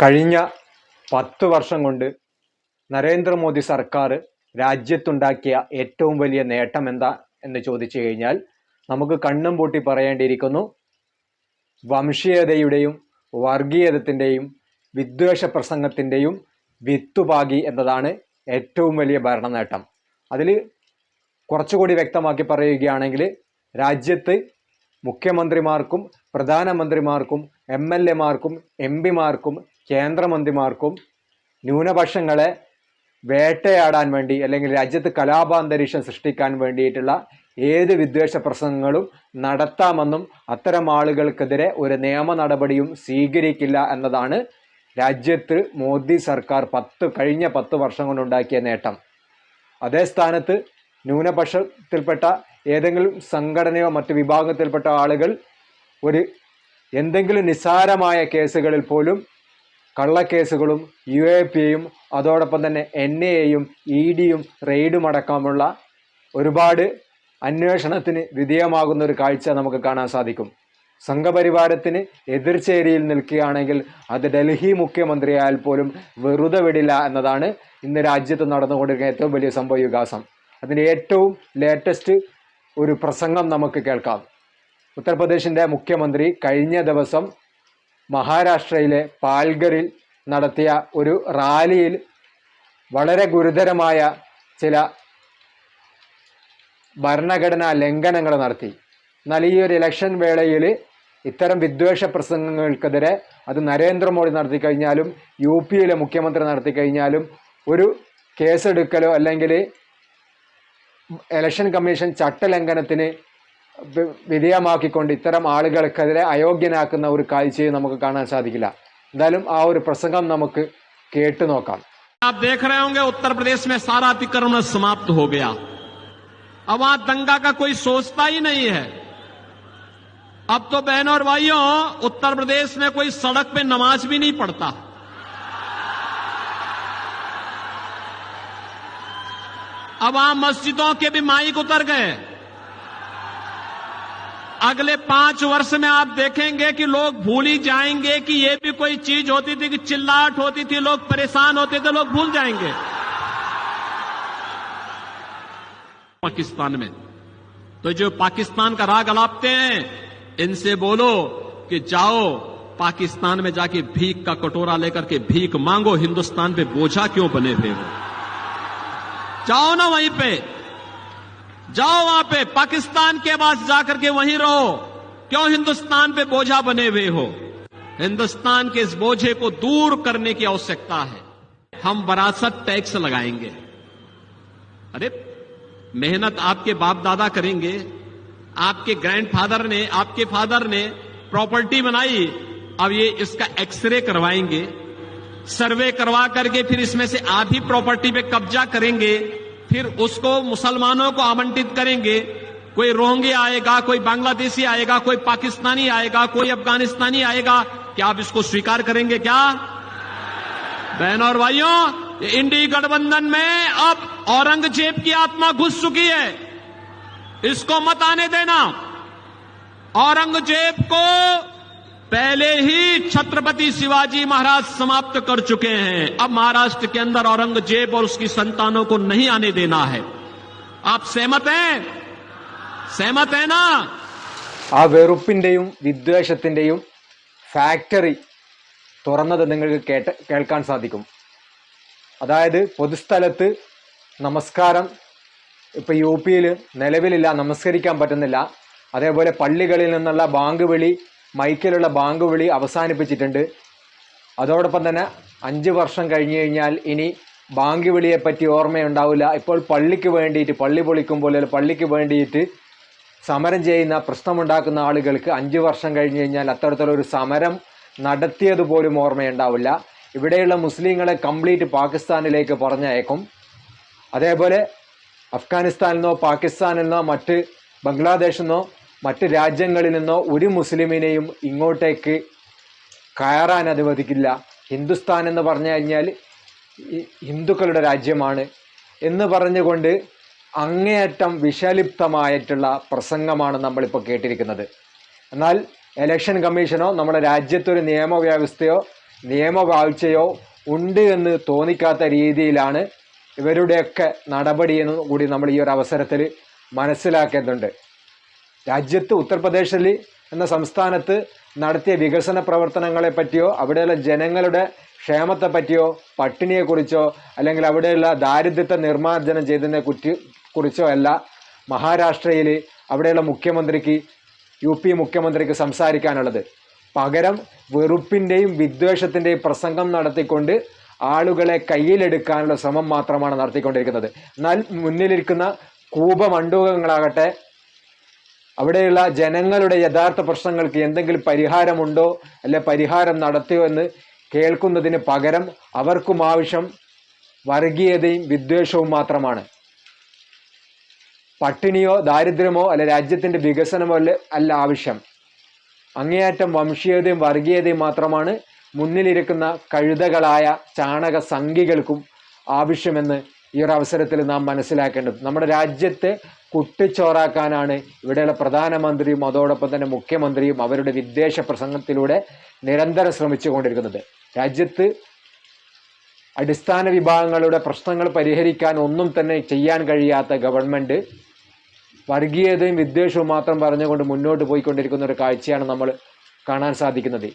കഴിഞ്ഞ പത്ത് വർഷം കൊണ്ട് നരേന്ദ്രമോദി സർക്കാർ രാജ്യത്തുണ്ടാക്കിയ ഏറ്റവും വലിയ നേട്ടം എന്താ എന്ന് ചോദിച്ചു കഴിഞ്ഞാൽ നമുക്ക് കണ്ണും പൂട്ടി പറയേണ്ടിയിരിക്കുന്നു. വംശീയതയുടെയും വർഗീയതത്തിന്റെയും വിദ്വേഷ പ്രസംഗത്തിന്റെയും വിത്തുപാകി എന്നതാണ് ഏറ്റവും വലിയ ഭരണ നേട്ടം അതിൽ കുറച്ചുകൂടി വ്യക്തമാക്കി പറയുകയാണെങ്കിൽ രാജ്യത്ത് മുഖ്യമന്ത്രിമാർക്കും പ്രധാനമന്ത്രിമാർക്കും എം എൽ എമാർക്കും എം പിമാർക്കും കേന്ദ്രമന്ത്രിമാർക്കും ന്യൂനപക്ഷങ്ങളെ വേട്ടയാടാൻ വേണ്ടി അല്ലെങ്കിൽ രാജ്യത്ത് കലാപാന്തരീക്ഷം സൃഷ്ടിക്കാൻ വേണ്ടിയിട്ടുള്ള ഏത് വിദ്വേഷ പ്രസംഗങ്ങളും നടത്താമെന്നും അത്തരം ആളുകൾക്കെതിരെ ഒരു നിയമ നടപടിയും സ്വീകരിക്കില്ല എന്നതാണ് രാജ്യത്ത് മോദി സർക്കാർ പത്ത് കഴിഞ്ഞ പത്ത് വർഷം കൊണ്ടുണ്ടാക്കിയ നേട്ടം. അതേ സ്ഥാനത്ത് ന്യൂനപക്ഷത്തിൽപ്പെട്ട ഏതെങ്കിലും സംഘടനയോ മറ്റ് വിഭാഗത്തിൽപ്പെട്ട ആളുകൾ ഒരു എന്തെങ്കിലും നിസ്സാരമായ കേസുകളിൽ പോലും കള്ളക്കേസുകളും യു എ പിയും അതോടൊപ്പം തന്നെ എൻ എയും ഇ ഡിയും റെയ്ഡും അടക്കമുള്ള ഒരുപാട് അന്വേഷണത്തിന് വിധേയമാകുന്ന ഒരു കാഴ്ച നമുക്ക് കാണാൻ സാധിക്കും. സംഘപരിവാരത്തിന് എതിർചേരിയിൽ നിൽക്കുകയാണെങ്കിൽ അത് ഡൽഹി മുഖ്യമന്ത്രിയായാൽ പോലും വെറുതെ വിടില്ല എന്നതാണ് ഇന്ന് രാജ്യത്ത് നടന്നുകൊണ്ടിരിക്കുന്ന ഏറ്റവും വലിയ സംഭവ വികാസം. അതിന്റെ ഏറ്റവും ലേറ്റസ്റ്റ് ഒരു പ്രസംഗം നമുക്ക് കേൾക്കാം. ഉത്തർപ്രദേശിന്റെ മുഖ്യമന്ത്രി കഴിഞ്ഞ ദിവസം മഹാരാഷ്ട്രയിലെ പാൽഗറിൽ നടത്തിയ ഒരു റാലിയിൽ വളരെ ഗുരുതരമായ ചില ഭരണഘടനാ ലംഘനങ്ങൾ നടത്തി. എന്നാൽ ഈ ഒരു ഇലക്ഷൻ വേളയിൽ ഇത്തരം വിദ്വേഷ പ്രസംഗങ്ങൾക്കെതിരെ അത് നരേന്ദ്രമോദി നടത്തി കഴിഞ്ഞാലും യു പിയിലെ മുഖ്യമന്ത്രി നടത്തി കഴിഞ്ഞാലും ഒരു കേസെടുക്കലോ അല്ലെങ്കിൽ ഇലക്ഷൻ കമ്മീഷൻ ചട്ടലംഘനത്തിന് വിധേയമാക്കിക്കൊണ്ട് ഇത്തരം ആളുകൾക്കെതിരെ അയോഗ്യനാക്കുന്ന ഒരു കാഴ്ചയും നമുക്ക് കാണാൻ സാധിക്കില്ല എന്തായാലും ആ ഒരു പ്രസംഗം നമുക്ക് കേട്ടു നോക്കാം आप देख रहे होंगे उत्तर प्रदेश में सारा अतिक्रमण समाप्त हो गया अब वहां दंगा का कोई सोचता ही नहीं है अब तो बहनों और भाइयों उत्तर प्रदेश में कोई सड़क पे नमाज भी नहीं पढ़ता अब वहां मस्जिदों के भी माइक उतर गए अगले पाँच वर्ष में आप देखेंगे कि लोग भूल ही जाएँगे कि ये भी कोई चीज़ होती थी कि चिल्लाहट होती थी, लोग परेशान होते थे, लोग भूल जाएँगे। पाकिस्तान में। तो जो पाकिस्तान का राग अलापते हैं, इनसे बोलो कि जाओ, पाकिस्तान में जाके भीख का कटोरा लेकर के भीख मांगो, हिंदुस्तान पे बोझा क्यों बने हुए हो? जाओ ना वहीं पे। जाओ वहाँ पे, पाकिस्तान के पास जाकर के वहीं रहो। क्यों हिंदुस्तान पे बोझा बने हुए हो? हिंदुस्तान के इस बोझे को दूर करने की आवश्यकता है। हम वरासत टैक्स लगाएँगे। अरे, मेहनत आपके बाप दादा करेंगे। आपके ग्रैंडफादर ने, आपके फादर ने प्रॉपर्टी बनाई। अब ये इसका एक्सरे करवाएँगे। सर्वे करवा करके फिर इसमें से आधी प्रॉपर्टी पे कब्जा करेंगे। फिर उसको मुसलमानों को आवंटित करेंगे। कोई रोहंगे आएगा, कोई बांग्लादेशी आएगा, कोई पाकिस्तानी आएगा, कोई अफगानिस्तानी आएगा, क्या आप इसको स्वीकार करेंगे क्या? बहन और भाइयों इंडी गठबंधन में अब औरंगज़ेब की आत्मा घुस चुकी है। इसको मत आने देना। औरंगज़ेब को पहले ही छत्रपति शिवाजी महाराज समाप्त कर चुके हैं अब महाराष्ट्र के अंदर औरंगजेब और उसकी संतानों को नहीं आने देना है आप सहमत हैं सहमत है ना ആ വെറുപ്പിൻ്റെയും വിദ്വേഷത്തിൻ്റെയും ഫാക്ടറി തുറന്നത് നിങ്ങൾക്ക് കേട്ട് കേൾക്കാൻ സാധിക്കും അതായത് പൊതുസ്ഥലത്ത് നമസ്കാരം ഇപ്പോൾ യു പിയിൽ നിലവിലില്ല നമസ്കരിക്കാൻ പറ്റുന്നില്ല അതേപോലെ പള്ളികളിൽ നിന്നുള്ള ബാങ്ക് വിളി മൈക്കിലുള്ള ബാങ്ക് വിളി അവസാനിപ്പിച്ചിട്ടുണ്ട്. അതോടൊപ്പം തന്നെ അഞ്ച് വർഷം കഴിഞ്ഞു കഴിഞ്ഞാൽ ഇനി ബാങ്ക് വിളിയെപ്പറ്റി ഓർമ്മയുണ്ടാവില്ല. ഇപ്പോൾ പള്ളിക്ക് വേണ്ടിയിട്ട് പള്ളി പൊളിക്കുമ്പോൾ അല്ലെങ്കിൽ പള്ളിക്ക് വേണ്ടിയിട്ട് സമരം ചെയ്യുന്ന പ്രശ്നമുണ്ടാക്കുന്ന ആളുകൾക്ക് അഞ്ച് വർഷം കഴിഞ്ഞു കഴിഞ്ഞാൽ അത്തരത്തിലൊരു സമരം നടത്തിയത് പോലും ഓർമ്മയുണ്ടാവില്ല. ഇവിടെയുള്ള മുസ്ലിങ്ങളെ കംപ്ലീറ്റ് പാകിസ്ഥാനിലേക്ക് പറഞ്ഞയക്കും. അതേപോലെ അഫ്ഗാനിസ്ഥാനിൽ നിന്നോ പാകിസ്ഥാനിൽ നിന്നോ മറ്റ് ബംഗ്ലാദേശിൽ നിന്നോ മറ്റ് രാജ്യങ്ങളിൽ നിന്നോ ഒരു മുസ്ലിമിനെയും ഇങ്ങോട്ടേക്ക് കയറാൻ അനുവദിക്കില്ല. ഹിന്ദുസ്ഥാൻ എന്ന് പറഞ്ഞു കഴിഞ്ഞാൽ ഹിന്ദുക്കളുടെ രാജ്യമാണ് എന്ന് പറഞ്ഞുകൊണ്ട് അങ്ങേയറ്റം വിഷലിപ്തമായിട്ടുള്ള പ്രസംഗമാണ് നമ്മളിപ്പോൾ കേട്ടിരിക്കുന്നത്. എന്നാൽ എലക്ഷൻ കമ്മീഷനോ നമ്മുടെ രാജ്യത്തൊരു നിയമവ്യവസ്ഥയോ നിയമവാഴ്ചയോ ഉണ്ട് എന്ന് തോന്നിക്കാത്ത രീതിയിലാണ് ഇവരുടെയൊക്കെ നടപടിയെന്ന് കൂടി നമ്മൾ ഈ ഒരു അവസരത്തിൽ മനസ്സിലാക്കേണ്ടതുണ്ട്. രാജ്യത്ത് ഉത്തർപ്രദേശിൽ എന്ന സംസ്ഥാനത്ത് നടത്തിയ വികസന പ്രവർത്തനങ്ങളെ പറ്റിയോ അവിടെയുള്ള ജനങ്ങളുടെ ക്ഷേമത്തെ പറ്റിയോ പട്ടിണിയെക്കുറിച്ചോ അല്ലെങ്കിൽ അവിടെയുള്ള ദാരിദ്ര്യത്തെ നിർമ്മാർജനം ചെയ്തതിനെ കുറ്റി കുറിച്ചോ അല്ല മഹാരാഷ്ട്രയിൽ അവിടെയുള്ള മുഖ്യമന്ത്രിക്ക് യു പി മുഖ്യമന്ത്രിക്ക് സംസാരിക്കാനുള്ളത്. പകരം വെറുപ്പിന്റെയും വിദ്വേഷത്തിന്റെയും പ്രസംഗം നടത്തിക്കൊണ്ട് ആളുകളെ കയ്യിലെടുക്കാനുള്ള ശ്രമം മാത്രമാണ് നടത്തിക്കൊണ്ടിരിക്കുന്നത്. എന്നാൽ മുന്നിലിരിക്കുന്ന കൂപമണ്ഡൂകങ്ങളാകട്ടെ അവിടെയുള്ള ജനങ്ങളുടെ യഥാർത്ഥ പ്രശ്നങ്ങൾക്ക് എന്തെങ്കിലും പരിഹാരമുണ്ടോ അല്ലെ പരിഹാരം നടത്തിയോ എന്ന് കേൾക്കുന്നതിന് പകരം അവർക്കും ആവശ്യം വർഗീയതയും വിദ്വേഷവും മാത്രമാണ്. പട്ടിണിയോ ദാരിദ്ര്യമോ അല്ല രാജ്യത്തിന്റെ വികസനമോ അല്ല അല്ല ആവശ്യം. അങ്ങേയറ്റം വംശീയതയും വർഗീയതയും മാത്രമാണ് മുന്നിലിരിക്കുന്ന കഴുതകളായ ചാണക സംഘികൾക്കും ആവശ്യമെന്ന് ഈ ഒരു അവസരത്തിൽ നാം മനസ്സിലാക്കേണ്ടത് നമ്മുടെ രാജ്യത്തെ കുട്ടിച്ചോറാക്കാനാണ് ഇവിടെയുള്ള പ്രധാനമന്ത്രിയും അതോടൊപ്പം തന്നെ മുഖ്യമന്ത്രിയും അവരുടെ വിദ്വേഷ പ്രസംഗത്തിലൂടെ നിരന്തരം ശ്രമിച്ചു കൊണ്ടിരിക്കുന്നത് രാജ്യത്ത് അടിസ്ഥാന വിഭാഗങ്ങളുടെ പ്രശ്നങ്ങൾ പരിഹരിക്കാൻ ഒന്നും തന്നെ ചെയ്യാൻ കഴിയാത്ത ഗവൺമെന്റ് വർഗീയതയും വിദ്വേഷവും മാത്രം പറഞ്ഞുകൊണ്ട് മുന്നോട്ട് പോയിക്കൊണ്ടിരിക്കുന്ന ഒരു കാഴ്ചയാണ് നമ്മൾ കാണാൻ സാധിക്കുന്നത്.